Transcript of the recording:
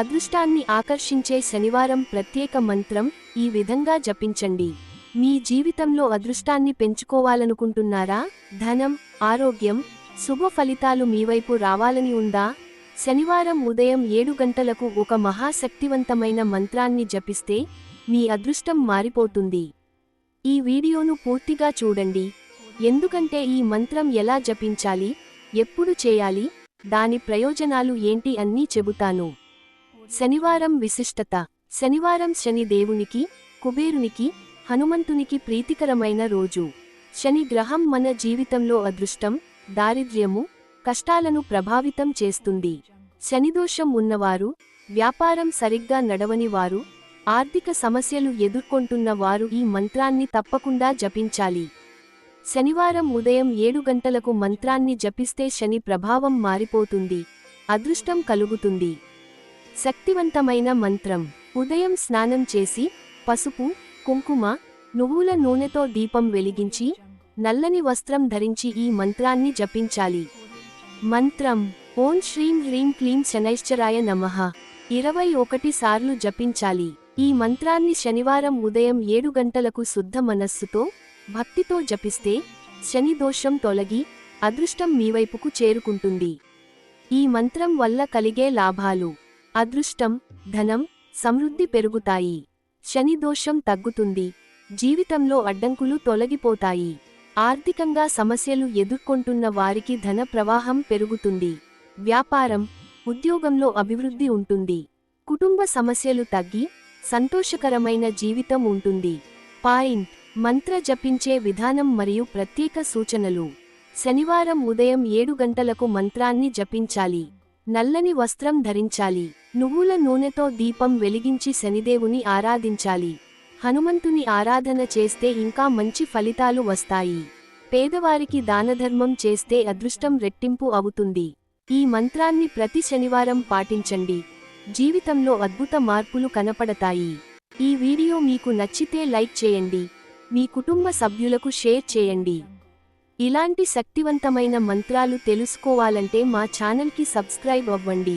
అదృష్టాన్ని ఆకర్షించే శనివారం ప్రత్యేక మంత్రం ఈ విధంగా జపించండి. మీ జీవితంలో అదృష్టాన్ని పెంచుకోవాలనుకుంటున్నారా? ధనం ఆరోగ్యం శుభ ఫలితాలు మీవైపు రావాలని ఉందా? శనివారం ఉదయం ఏడు గంటలకు ఒక మహాశక్తివంతమైన మంత్రాన్ని జపిస్తే మీ అదృష్టం మారిపోతుంది. ఈ వీడియోను పూర్తిగా చూడండి. ఎందుకంటే ఈ మంత్రం ఎలా జపించాలి ఎప్పుడు చేయాలి దాని ప్రయోజనాలు ఏంటి అన్నీ చెబుతాను. శనివారం విశిష్టత. శనివారం శని దేవునికి కుబేరునికి హనుమంతునికి ప్రీతికరమైన రోజు. శని గ్రహం మన జీవితంలో అదృష్టం దారిద్ర్యము కష్టాలను ప్రభావితం చేస్తుంది. శనిదోషం ఉన్నవారు వ్యాపారం సరిగ్గా నడవని వారు ఆర్థిక సమస్యలు ఎదుర్కొంటున్న వారు ఈ మంత్రాన్ని తప్పకుండా జపించాలి. శనివారం ఉదయం ఏడు గంటలకు మంత్రాన్ని జపిస్తే శని ప్రభావం మారిపోతుంది అదృష్టం కలుగుతుంది. శక్తివంతమైన మంత్రం. ఉదయం స్నానం చేసి పసుపు కుంకుమ నువ్వుల నూనెతో దీపం వెలిగించి నల్లని వస్త్రం ధరించి ఈ మంత్రాన్ని జపించాలి. మంత్రం. ఓం శ్రీం హ్రీం క్లీం శనైశ్చరాయ నమః. ఇరవై ఒకటి సార్లు జపించాలి. ఈ మంత్రాన్ని శనివారం ఉదయం ఏడు గంటలకు శుద్ధ మనస్సుతో భక్తితో జపిస్తే శని దోషం తొలగి అదృష్టం మీవైపుకు చేరుకుంటుంది. ఈ మంత్రం వల్ల కలిగే లాభాలు. అదృష్టం ధనం సమృద్ధి పెరుగుతాయి. శని దోషం తగ్గుతుంది. జీవితంలో అడ్డంకులు తొలగిపోతాయి. ఆర్థికంగా సమస్యలు ఎదుర్కొంటున్న వారికి ధన ప్రవాహం పెరుగుతుంది. వ్యాపారం ఉద్యోగంలో అభివృద్ధి ఉంటుంది. కుటుంబ సమస్యలు తగ్గి సంతోషకరమైన జీవితం ఉంటుంది. పాయింట్. మంత్ర జపించే విధానం మరియు ప్రత్యేక సూచనలు. శనివారం ఉదయం ఏడు గంటలకు మంత్రాన్ని జపించాలి. నల్లని వస్త్రం ధరించాలి. నువ్వుల నూనెతో దీపం వెలిగించి శనిదేవుని ఆరాధించాలి. హనుమంతుని ఆరాధన చేస్తే ఇంకా మంచి ఫలితాలు వస్తాయి. పేదవారికి దానధర్మం చేస్తే అదృష్టం రెట్టింపు అవుతుంది. ఈ మంత్రాన్ని ప్రతి శనివారం పాటించండి. జీవితంలో అద్భుత మార్పులు కనపడతాయి. ఈ వీడియో మీకు నచ్చితే లైక్ చేయండి. మీ కుటుంబ సభ్యులకు షేర్ చేయండి. ఇలాంటి శక్తివంతమైన మంత్రాలు తెలుసుకోవాలంటే మా ఛానల్కి సబ్స్క్రైబ్ అవ్వండి.